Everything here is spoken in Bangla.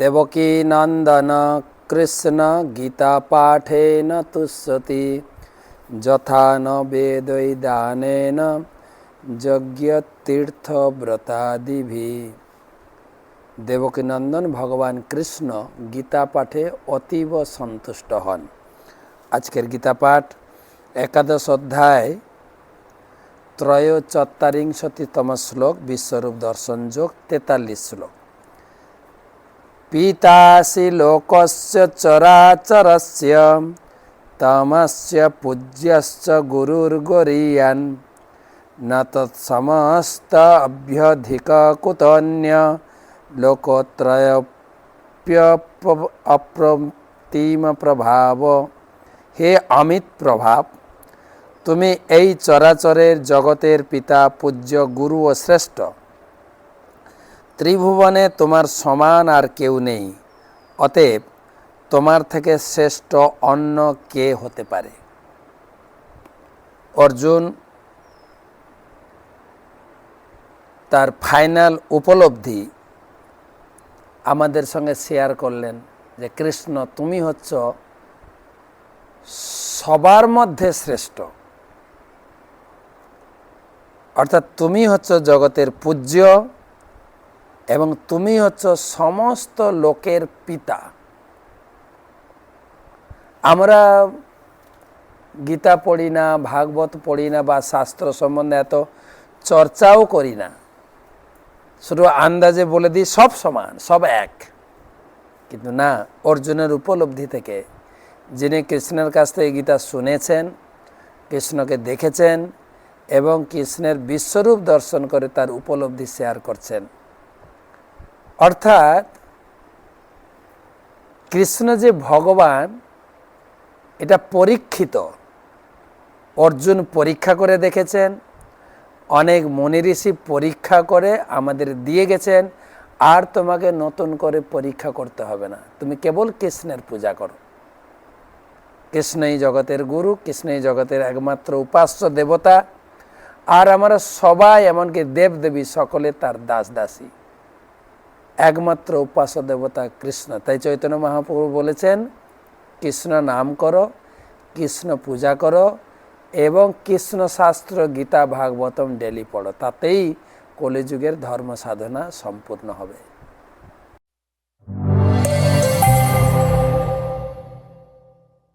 দেবকী নন্দন কৃষ্ণ গীতা পাঠেন তুষ্যতি যথা ন বেদৈদানেন যজ্ঞতীর্থব্রতাদিভি দেবকী নন্দন ভগবান কৃষ্ণ গীতা পাঠে অতীব সন্তুষ্ট হন আজকের গীতা পাঠ একাদশ অধ্যায় ত্রয়োচত্বরিংশতিতম শ্লোক বিশ্বরূপ দর্শন যোগ তেতাল্লিশ শ্লোক পিতাসি লোকস্য চরাচরস্য তমস্য পূজ্যশ্চ গুরুর্গরীয়ান ন তৎসমস্ত অভ্যধিক কুতন্য লোকত্রয়প্যপ্রতিম প্রভাব হে অমিত প্রভাব তুমি এই চরাচরের জগতের পিতা পূজ্য গুরু ও শ্রেষ্ঠ ত্রিভুবনে তোমার সমান আর কেউ নেই। অতএব তোমার থেকে শ্রেষ্ঠ অন্য কে হতে পারে? অর্জুন তার ফাইনাল উপলব্ধি আমাদের সঙ্গে শেয়ার করলেন যে, কৃষ্ণ, তুমি হচ্ছ সবার মধ্যে শ্রেষ্ঠ। অর্থাৎ তুমি হচ্ছ জগতের পূজ্য এবং তুমি হচ্ছ সমস্ত লোকের পিতা। আমরা গীতা পড়ি না, ভাগবত পড়ি না বা শাস্ত্র সম্বন্ধে এত চর্চাও করি না। শুধু আন্দাজে বলে দিই, সব সমান, সব এক। কিন্তু না, অর্জুনের উপলব্ধি থেকে, যিনি কৃষ্ণের কাছ থেকে গীতা শুনেছেন, কৃষ্ণকে দেখেছেন এবং কৃষ্ণের বিশ্বরূপ দর্শন করে তার উপলব্ধি শেয়ার করছেন। অর্থাৎ কৃষ্ণ যে ভগবান, এটা পরীক্ষিত। অর্জুন পরীক্ষা করে দেখেছেন, অনেক মনি ঋষি পরীক্ষা করে আমাদের দিয়ে গেছেন, আর তোমাকে নতুন করে পরীক্ষা করতে হবে না। তুমি কেবল কৃষ্ণের পূজা করো। কৃষ্ণই জগতের গুরু, কৃষ্ণই জগতের একমাত্র উপাস্য দেবতা, আর আমরা সবাই এমনকি দেবদেবী সকলে তার দাস দাসী একমাত্র উপাস দেবতা কৃষ্ণ। তাই চৈতন্য মহাপ্রভু বলেছেন, কৃষ্ণ নাম করো, কৃষ্ণ পূজা করো এবং কৃষ্ণ শাস্ত্র গীতা ভাগবতম ডেলি পড়ো। তাতেই কলিযুগের ধর্ম সাধনা সম্পূর্ণ হবে।